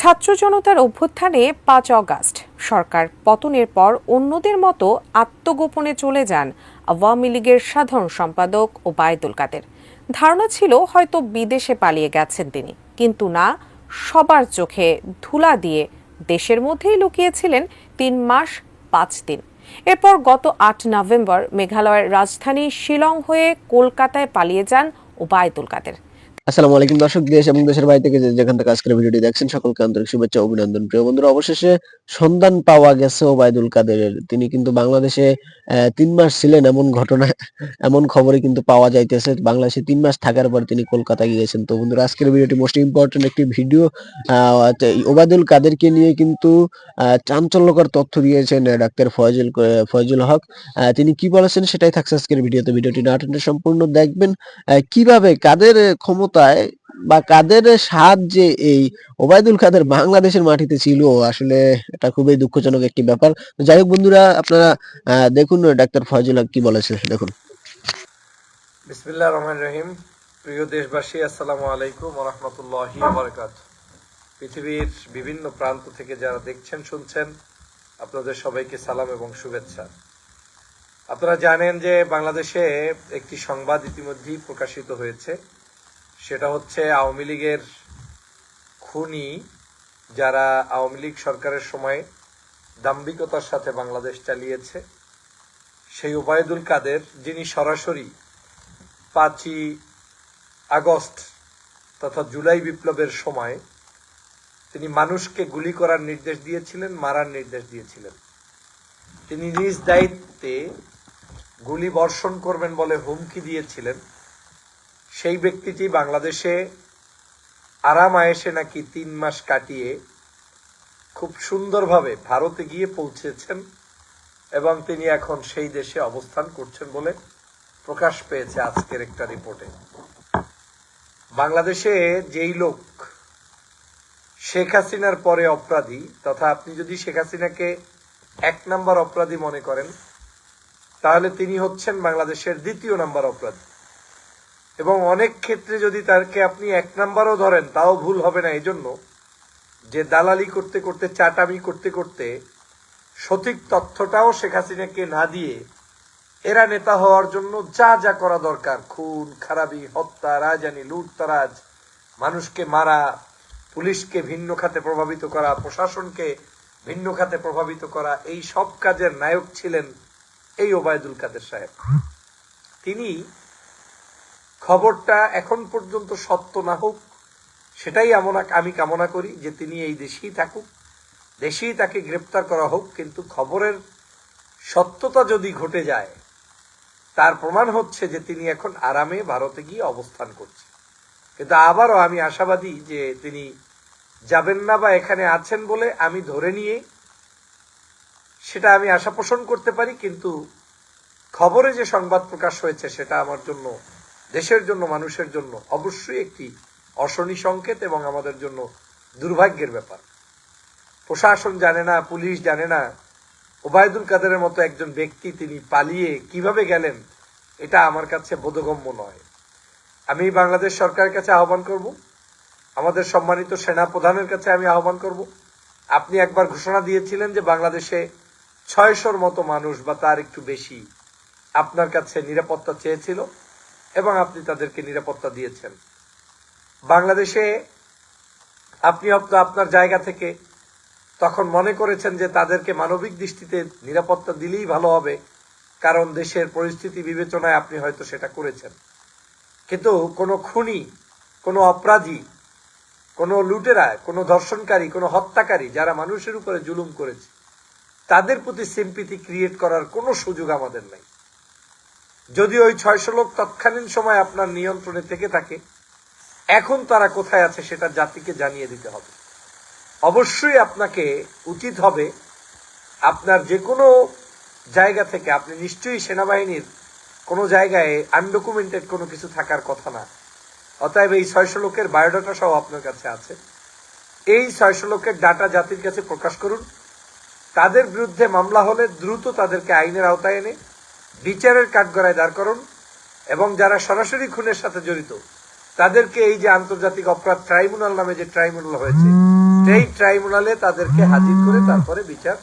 ছাত্র জনতার অভ্যুত্থানে পাঁচ অগাস্ট। সরকার পতনের পর অন্যদের মতো আত্মগোপনে চলে যান আওয়ামী লীগের সাধারণ সম্পাদক ও ওবায়দুল কাদের। ধারণা ছিল হয়তো বিদেশে পালিয়ে গেছেন তিনি, কিন্তু না, সবার চোখে ধুলা দিয়ে দেশের মধ্যেই লুকিয়েছিলেন তিন মাস পাঁচ দিন। এরপর গত আট নভেম্বর মেঘালয়ের রাজধানী শিলং হয়ে কলকাতায় পালিয়ে যান ওবায়দুল কাদের। আসসালামু আলাইকুম দর্শক, দেশ এবং দেশের বাইরে থেকে যেখান থেকে আজকের ভিডিওটি দেখছেন, সকলকে আন্তরিক শুভেচ্ছা অভিনন্দন। প্রিয় বন্ধুরা, অবশেষে সন্ধান পাওয়া গেছে ওবায়দুল কাদেরের। তিনি কিন্তু বাংলাদেশে তিন মাস ছিলেন এমন ঘটনা এমন খবরে কিন্তু পাওয়া যাইতেছে। বাংলাদেশে তিন মাস থাকার পর তিনি কলকাতায় গিয়েছেন। তো বন্ধুরা, আজকের ভিডিওটি মোস্ট ইম্পর্টেন্ট একটি ভিডিও। ওবায়দুল কাদেরকে নিয়ে কিন্তু চাঞ্চল্যকর তথ্য দিয়েছেন ডাক্তার ফয়জুল ফয়জুল হক। তিনি কি বলেছেন সেটাই থাকছে আজকের ভিডিওতে। ভিডিওটি না সম্পূর্ণ দেখবেন। কীভাবে কাদের ক্ষমতায় বা কাদের সাহায্যে এই ওবায়দুল কাদের বাংলাদেশের মাটিতে ছিল, আসলে এটা খুবই দুঃখজনক একটি ব্যাপার। যাই হোক বন্ধুরা, আপনারা দেখুন ডাক্তার ফয়জুল কি বলেছে, দেখুন। বিসমিল্লাহ রহমান রহিম। প্রিয় দেশবাসী, আসসালামু আলাইকুম রহমতুল্লাহি বারকাত পৃথিবীর বিভিন্ন প্রান্ত থেকে যারা দেখছেন, শুনছেন, আপনাদের সবাইকে সালাম এবং শুভেচ্ছা। আপনারা জানেন যে বাংলাদেশে একটি সংবাদ ইতিমধ্যেই প্রকাশিত হয়েছে। সেটা হচ্ছে আওয়ামী লীগের খুনি যারা আওয়ামী লীগ সরকারের সময় দাম্ভিকতার সাথে বাংলাদেশ চালিয়েছে। সেই ওবায়দুল কাদের, যিনি সরাসরি পাঁচই আগস্ট তথা জুলাই বিপ্লবের সময় তিনি মানুষকে গুলি করার নির্দেশ দিয়েছিলেন, মারার নির্দেশ দিয়েছিলেন। তিনি নিজ দায়িত্বে গুলি বর্ষণ করবেন বলে হুমকি দিয়েছিলেন। সেই ব্যক্তিটি বাংলাদেশে আরাম আয়েসে নাকি তিন মাস কাটিয়ে খুব সুন্দরভাবে ভারতে গিয়ে পৌঁছেছেন এবং তিনি এখন সেই দেশে অবস্থান করছেন বলে প্রকাশ পেয়েছে আজকের একটা রিপোর্টে। বাংলাদেশে যেই লোক শেখ হাসিনার পরে অপরাধী তথা আপনি যদি শেখ হাসিনাকে এক নাম্বার অপরাধী মনে করেন, তাহলে তিনি হচ্ছেন বাংলাদেশের দ্বিতীয় নাম্বার অপরাধী। এবং অনেক ক্ষেত্রে যদি তাকে আপনি এক নাম্বারও ধরেন, তাও ভুল হবে না। এজন্য যে দালালি করতে করতে, চাটামি করতে করতে সঠিক তথ্যটাও শেখ হাসিনাকে না দিয়ে এরা নেতা হওয়ার জন্য যা যা করা দরকার। খুন, খারাপি, হত্যা রাজানি লুটতারাজ, মানুষকে মারা, পুলিশকে ভিন্ন খাতে প্রভাবিত করা, প্রশাসনকে ভিন্ন খাতে প্রভাবিত করা, এই সব কাজের নায়ক ছিলেন এই ওবায়দুল কাদের সাহেব। তিনি খবরটা এখন পর্যন্ত সত্য না হোক, সেটাই আমরা আমি কামনা করি যে তিনি এই দেশেই থাকুক, দেশেই তাকে গ্রেপ্তার করা হোক, কিন্তু খবরের সত্যতা যদি ঘটে যায়, তার প্রমাণ হচ্ছে যে তিনি এখন আরামে ভারতে গিয়ে অবস্থান করছে কিন্তু আবারও আমি আশাবাদী যে তিনি যাবেন না বা এখানে আছেন বলে আমি ধরে নিয়ে সেটা আমি আশা পোষণ করতে পারি, কিন্তু খবরে যে সংবাদ প্রকাশ হয়েছে সেটা আমার জন্য দেশের জন্য, মানুষের জন্য অবশ্যই একটি অশনি সংকেত এবং আমাদের জন্য দুর্ভাগ্যের ব্যাপার। প্রশাসন জানে না, পুলিশ জানে না, ওবায়দুল কাদেরের মতো একজন ব্যক্তি তিনি পালিয়ে কীভাবে গেলেন, এটা আমার কাছে বোধগম্য নয়। আমি বাংলাদেশ সরকারের কাছে আহ্বান করব, আমাদের সম্মানিত সেনা প্রধানের কাছে আমি আহ্বান করব। আপনি একবার ঘোষণা দিয়েছিলেন যে বাংলাদেশে ছয়শোর মতো মানুষ বা তার একটু বেশি আপনার কাছে নিরাপত্তা চেয়েছিল। এবং আপনি তাদেরকে নিরাপত্তা দিয়েছেন। বাংলাদেশে আপনি আপনার জায়গা থেকে তখন মনে করেছেন যে তাদেরকে মানবিক দৃষ্টিতে নিরাপত্তা দিলেই ভালো হবে, কারণ দেশের পরিস্থিতি বিবেচনায় আপনি হয়তো সেটা করেছেন। কিন্তু কোনো খুনি, কোনো অপরাধী, কোনো লুটেরা, কোনো ধর্ষণকারী, কোনো হত্যাকারী যারা মানুষের উপরে জুলুম করেছে, তাদের প্রতি সিম্পিতি ক্রিয়েট করার কোনো সুযোগ আমাদের নাই। যদি ওই ছয়শো লোক তৎকালীন সময় আপনার নিয়ন্ত্রণে থেকে থাকে, এখন তারা কোথায় আছে সেটা জাতিকে জানিয়ে দিতে হবে। অবশ্যই আপনাকে উচিত হবে আপনার যে কোনো জায়গা থেকে, আপনি নিশ্চয়ই সেনাবাহিনীর কোনো জায়গায় আনডকুমেন্টেড কোনো কিছু থাকার কথা না, অতএব এই ছয়শো লোকের বায়োডাটা সহ আপনার কাছে আছে। এই ছয়শো লোকের ডাটা জাতির কাছে প্রকাশ করুন। তাদের বিরুদ্ধে মামলা হলে দ্রুত তাদেরকে আইনের আওতায় এনে বিচারের কাঠগড়ায় দাঁড় করুন এবং যারা সরাসরি খুনের সাথে জড়িত, তাদেরকে এই যে আন্তর্জাতিক অপরাধ ট্রাইব্যুনাল নামে যে ট্রাইব্যুনাল হয়েছে, সেই ট্রাইব্যুনালে তাদেরকে হাজির করে তারপরে বিচার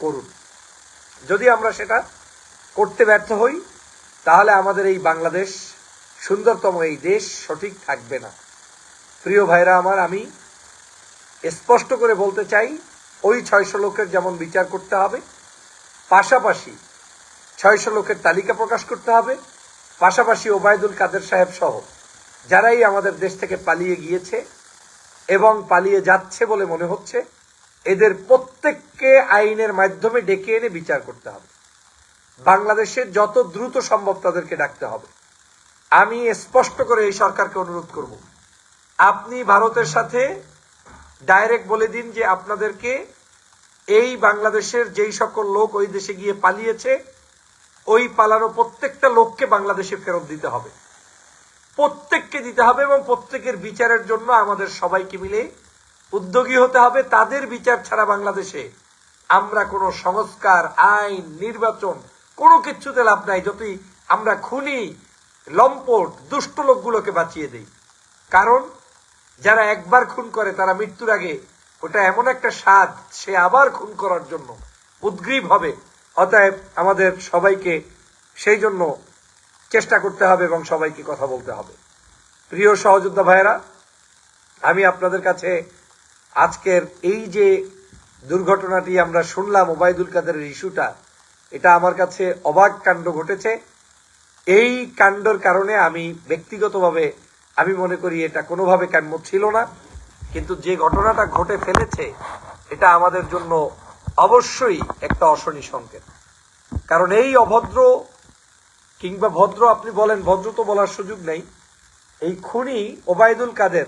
করুন। যদি আমরা সেটা করতে ব্যর্থ হই, তাহলে আমাদের এই বাংলাদেশ, সুন্দরতম এই দেশ, সঠিক থাকবে না। প্রিয় ভাইরা আমার, আমি স্পষ্ট করে বলতে চাই, ওই ছয়শো লোকের যেমন বিচার করতে হবে, পাশাপাশি ছয়শো লোকের তালিকা প্রকাশ করতে হবে, পাশাপাশি ওবায়দুল কাদের সাহেব সহ যারাই আমাদের দেশ থেকে পালিয়ে গিয়েছে এবং পালিয়ে যাচ্ছে বলে মনে হচ্ছে, এদের প্রত্যেককে আইনের মাধ্যমে ডেকে এনে বিচার করতে হবে। বাংলাদেশে যত দ্রুত সম্ভব তাদেরকে ডাকতে হবে। আমি স্পষ্ট করে এই সরকারকে অনুরোধ করব, আপনি ভারতের সাথে ডাইরেক্ট বলে দিন যে আপনাদেরকে এই বাংলাদেশের যেই সকল লোক ওই দেশে গিয়ে পালিয়েছে ওই পালানো প্রত্যেকটা লোককে বাংলাদেশে ফেরত দিতে হবে। প্রত্যেককে দিতে হবে এবং প্রত্যেকের বিচারের জন্য আমাদের সবাইকে মিলে উদ্যোগী হতে হবে। তাদের বিচার ছাড়া বাংলাদেশে আমরা কোনো সংস্কার, আইন, নির্বাচন, কোনো কিছুতে লাভ নাই। যদি আমরা খুনি, লম্পট, দুষ্ট লোকগুলোকে বাঁচিয়ে দেই। কারণ যারা একবার খুন করে তারা মৃত্যুর আগে ওটা এমন একটা স্বাদ সে আবার খুন করার জন্য উদ্গ্রীব হবে। অতএব আমাদের সবাইকে সেই জন্য চেষ্টা করতে হবে এবং সবাইকে কথা বলতে হবে। প্রিয় সহযোদ্ধা ভাইয়েরা, আমি আপনাদের কাছে আজকের এই যে দুর্ঘটনাটি আমরা শুনলাম, ওবায়দুল কাদেরের ইস্যুটা, এটা আমার কাছে অবাক কাণ্ড ঘটেছে। এই কাণ্ডর কারণে আমি ব্যক্তিগতভাবে, আমি মনে করি এটা কোনোভাবে কাম্য ছিল না। কিন্তু যে ঘটনাটা ঘটে ফেলেছে, এটা আমাদের জন্য অবশ্যই একটা অশনি সংকেত। কারণ এই অভদ্র কিংবা ভদ্র আপনি বলেন, ভদ্র তো বলার সুযোগ নেই। এই খুনি ওবায়দুল কাদের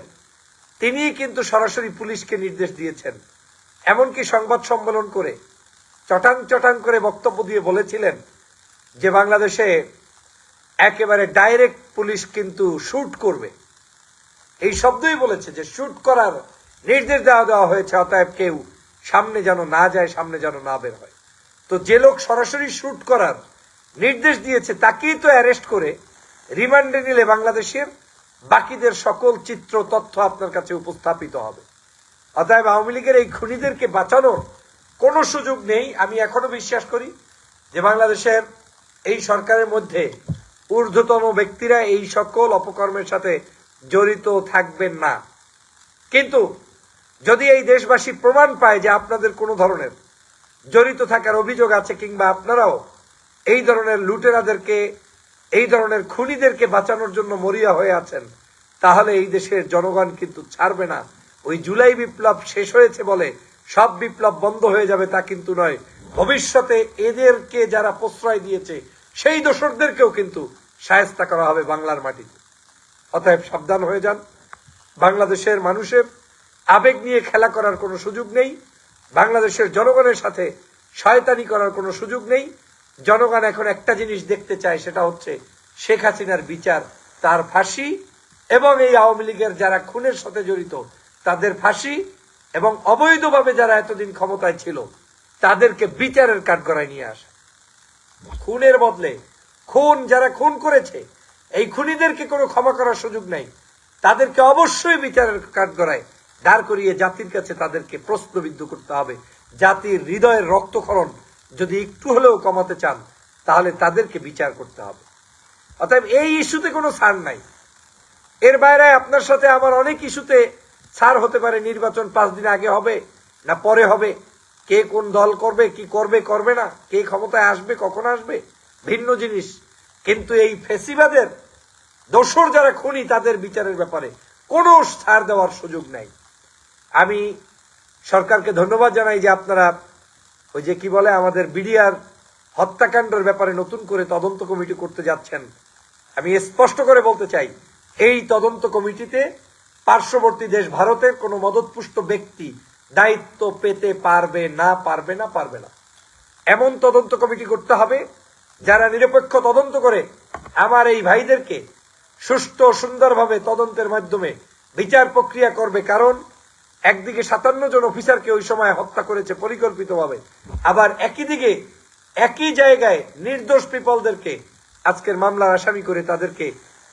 তিনি কিন্তু সরাসরি পুলিশকে নির্দেশ দিয়েছেন। এমনকি সংবাদ সম্মেলন করে চটাং চটাং করে বক্তব্য দিয়ে বলেছিলেন যে বাংলাদেশে একেবারে ডাইরেক্ট পুলিশ কিন্তু শুট করবে। এই শব্দই বলেছে যে শুট করার নির্দেশ দেওয়া দেওয়া হয়েছে, অতএব কেউ সামনে যেন না যায়, সামনে যেন না বের হয়। তো যে লোক সরাসরি শুট করার নির্দেশ দিয়েছে, তাকেই তো অ্যারেস্ট করে রিমান্ডে নিলে বাংলাদেশের বাকিদের সকল চিত্র, তথ্য আপনার কাছে উপস্থাপিত হবে। অতএব আওয়ামী লীগের এই খুনিদেরকে বাঁচানোর কোনো সুযোগ নেই। আমি এখনও বিশ্বাস করি যে বাংলাদেশের এই সরকারের মধ্যে ঊর্ধ্বতন ব্যক্তিরা এই সকল অপকর্মের সাথে জড়িত থাকবেন না। কিন্তু যদি এই দেশবাসী প্রমাণ পায় যে আপনাদের কোনো ধরনের জড়িত থাকার অভিযোগ আছে কিংবা আপনারাও এই ধরনের লুটেরাদেরকে, এই ধরনের খুনিদেরকে বাঁচানোর জন্য মরিয়া হয়ে আছেন, তাহলে এই দেশের জনগণ কিন্তু ছাড়বে না। ওই জুলাই বিপ্লব শেষ হয়েছে বলে সব বিপ্লব বন্ধ হয়ে যাবে তা কিন্তু নয়। ভবিষ্যতে এদেরকে যারা প্রশ্রয় দিয়েছে, সেই দোষকদেরকেও কিন্তু সায়স্তা করা হবে বাংলার মাটিতে। অতএব সাবধান হয়ে যান। বাংলাদেশের মানুষের আবেগ নিয়ে খেলা করার কোনো সুযোগ নেই। বাংলাদেশের জনগণের সাথে শয়তানি করার কোনো সুযোগ নেই। জনগণ এখন একটা জিনিস দেখতে চায়, সেটা হচ্ছে শেখ হাসিনার বিচার, তার ফাঁসি এবং এই আওয়ামী লীগের যারা খুনের সাথে জড়িত, তাদের ফাঁসি এবং অবৈধভাবে যারা এতদিন ক্ষমতায় ছিল, তাদেরকে বিচারের কাঠগড়ায় নিয়ে আসা। খুনের বদলে খুন, যারা খুন করেছে, এই খুনিদেরকে কোনো ক্ষমা করার সুযোগ নেই। তাদেরকে অবশ্যই বিচারের কাঠগড়ায় দাঁড় করিয়ে জাতির কাছে তাদেরকে প্রশ্নবিদ্ধ করতে হবে। জাতির হৃদয়ের রক্তক্ষরণ যদি একটু হলেও কমাতে চান, তাহলে তাদেরকে বিচার করতে হবে। অতএব এই ইস্যুতে কোনো ছাড় নাই। এর বাইরে আপনার সাথে আমার অনেক ইস্যুতে ছাড় হতে পারে, নির্বাচন পাঁচ দিন আগে হবে না পরে হবে। কে কোন দল করবে, কি করবে করবে না, কে ক্ষমতায় আসবে, কখন আসবে, ভিন্ন জিনিস। কিন্তু এই ফেসিবাদের দোসর যারা খুনি, তাদের বিচারের ব্যাপারে কোনো ছাড় দেওয়ার সুযোগ নাই। আমি সরকারকে ধন্যবাদ জানাই যে আপনারা ওই যে কি বলে আমাদের বিডিআর হত্যাকাণ্ডের ব্যাপারে নতুন করে তদন্ত কমিটি করতে যাচ্ছেন। আমি স্পষ্ট করে বলতে চাই, এই তদন্ত কমিটিতে পার্শ্ববর্তী দেশ ভারতের কোনো মদতপুষ্ট ব্যক্তি দায়িত্ব পেতে পারবে না পারবে না পারবে না। এমন তদন্ত কমিটি করতে হবে, যারা নিরপেক্ষ তদন্ত করে আমার এই ভাইদেরকে সুষ্ঠু সুন্দরভাবে তদন্তের মাধ্যমে বিচার প্রক্রিয়া করবে। কারণ একদিকে সাতান্ন জন অফিসারকে ওই সময় হত্যা করেছে পরিকল্পিতভাবে, আবার একই দিকে, একই জায়গায় নির্দোষ পিপলদেরকে, আজকের মামলার আসামি করে তাদেরকে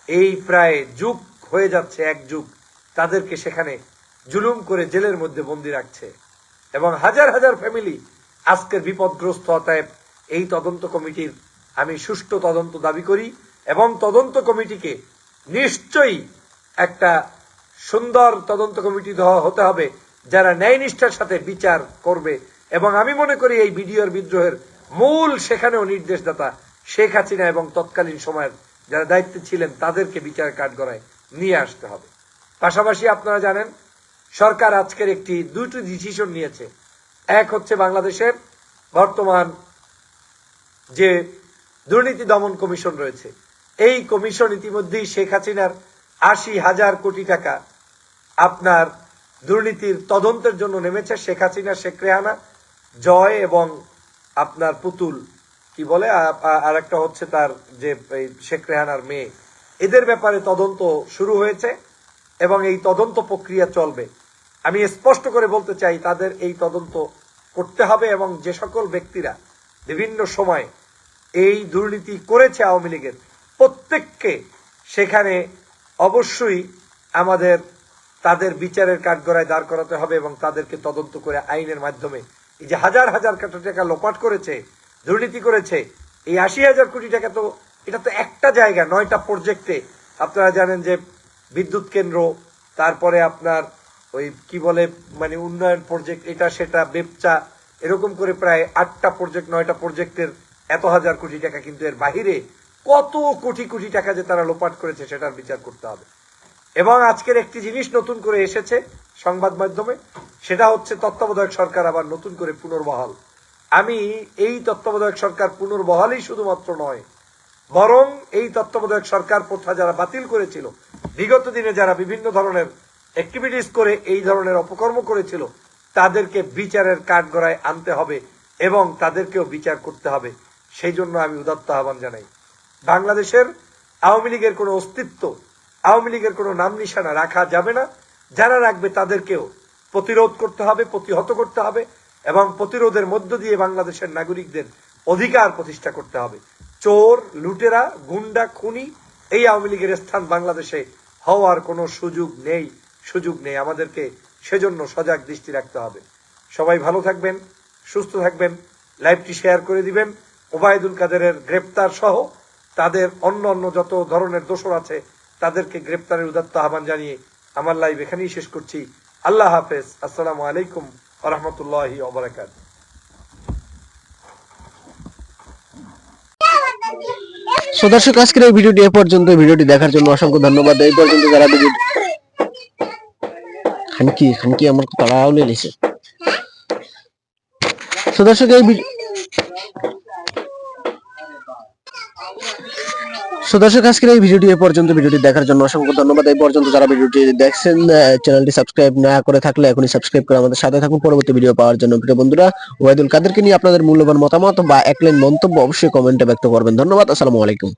এই প্রায় যুগ হয়ে যাচ্ছে, এক যুগ, তাদেরকে সেখানে জুলুম করে জেলের মধ্যে বন্দি রাখছে। এবং হাজার হাজার ফ্যামিলি আজকের বিপদগ্রস্ত, অতএব এই তদন্ত কমিটির আমি সুষ্ঠু তদন্ত দাবি করি এবং তদন্ত কমিটিকে নিশ্চয়ই একটা সুন্দর তদন্ত কমিটি হতে হবে, যারা ন্যায়নিষ্ঠার সাথে বিচার করবে। এবং আমি মনে করি এই বিডিওর বিদ্রোহের মূল সেখানেও নির্দেশদাতা শেখ হাসিনা এবং তৎকালীন সময়ের যারা দায়িত্বে ছিলেন, তাদেরকে বিচার কাঠগড়ায় নিয়ে আসতে হবে। পাশাপাশি আপনারা জানেন, সরকার আজকের একটি দুটি ডিসিশন নিয়েছে। এক হচ্ছে বাংলাদেশের বর্তমান যে দুর্নীতি দমন কমিশন রয়েছে। এই কমিশন ইতিমধ্যেই শেখ হাসিনার আশি হাজার কোটি টাকা আপনার দুর্নীতির তদন্তের জন্য নেমেছে শেখ হাসিনা, শেখ রেহানা, জয় এবং আপনার পুতুল, কি বলে আর একটা হচ্ছে তার যে শেখ রেহানার মেয়ে। এদের ব্যাপারে তদন্ত শুরু হয়েছে এবং এই তদন্ত প্রক্রিয়া চলবে। আমি স্পষ্ট করে বলতে চাই, তাদের এই তদন্ত করতে হবে এবং যে সকল ব্যক্তিরা বিভিন্ন সময় এই দুর্নীতি করেছে আওয়ামী লীগের, প্রত্যেককে সেখানে অবশ্যই আমাদের তাদের বিচারের কাঠগড়ায় দাঁড় করাতে হবে এবং তাদেরকে তদন্ত করে আইনের মাধ্যমে। এই যে হাজার হাজার কোটি টাকা লোপাট করেছে, দুর্নীতি করেছে, এই আশি হাজার কোটি টাকা তো এটা তো একটা জায়গা, নয়টা প্রজেক্টে আপনারা জানেন যে বিদ্যুৎ কেন্দ্র, তারপরে আপনার ওই কি বলে মানে উন্নয়ন প্রজেক্ট এটা সেটা বেপচা, এরকম করে প্রায় আটটা প্রজেক্ট নয়টা প্রজেক্টের এত হাজার কোটি টাকা কিন্তু এর বাহিরে কত কোটি কোটি টাকা যে তারা লোপাট করেছে সেটার বিচার করতে হবে। এবং আজকের একটি জিনিস নতুন করে এসেছে সংবাদ মাধ্যমে, সেটা হচ্ছে তত্ত্বাবধায়ক সরকার আবার নতুন করে পুনর্বহাল। আমি এই তত্ত্বাবধায়ক সরকার পুনর্বহালই শুধুমাত্র নয়, বরং এই তত্ত্বাবধায়ক সরকার প্রথা যারা বাতিল করেছিল, বিগত দিনে যারা বিভিন্ন ধরনের অ্যাক্টিভিটিস করে এই ধরনের অপকর্ম করেছিল, তাদেরকে বিচারের কাঠগড়ায় আনতে হবে এবং তাদেরকেও বিচার করতে হবে। সেই জন্য আমি উদাত্ত আহ্বান জানাই। বাংলাদেশের আওয়ামী লীগের কোনো অস্তিত্ব আওয়ামী লীগের কোনো নাম নিশানা রাখা যাবে না। যারা রাখবে তাদেরকেও প্রতিরোধ করতে হবে, প্রতিহত করতে হবে এবং প্রতিরোধের মধ্য দিয়ে বাংলাদেশের নাগরিকদের অধিকার প্রতিষ্ঠা করতে হবে। চোর, লুটেরা, গুন্ডা, খুনি এই আওয়ামী লীগের স্থান বাংলাদেশে হওয়ার কোনো সুযোগ নেই সুযোগ নেই। আমাদেরকে সেজন্য সজাগ দৃষ্টি রাখতে হবে। সবাই ভালো থাকবেন, সুস্থ থাকবেন, লাইভটি শেয়ার করে দিবেন। ওবায়দুল কাদেরের গ্রেপ্তার সহ তাদের অন্য অন্য যত ধরনের দোষর আছে তাদেরকে গ্রেপ্তারের উদাত্ত আহ্বান জানিয়ে আমার লাইভ এখানেই শেষ করছি। আল্লাহ হাফেজ। আসসালামু আলাইকুম রহমতুল্লাহি সো দর্শক আজকের এই ভিডিওটি এ পর্যন্ত। ভিডিওটি দেখার জন্য অসংখ্য ধন্যবাদ। এই পর্যন্ত যারা ভিডিও খানকি খানকি আমার তাড়াও সো দর্শক এই ভিডিও সো দর্শক, আজকের এই ভিডিওটি এ পর্যন্ত। ভিডিওটি দেখার জন্য অসংখ্য ধন্যবাদ। এই পর্যন্ত যারা ভিডিওটি দেখছেন চ্যানেলটি সাবস্ক্রাইব না করে থাকলে এখনই সাবস্ক্রাইব করে আমাদের সাথে থাকুন। পরবর্তী ভিডিও পাওয়ার জন্য প্রিয় বন্ধুরা ওয়াইদুল কাদেরকে নিয়ে আপনাদের মূল্যবান মতামত বা এক লাইন মন্তব্য অবশ্যই কমেন্টে ব্যক্ত করবেন। ধন্যবাদ, আসসালামু আলাইকুম।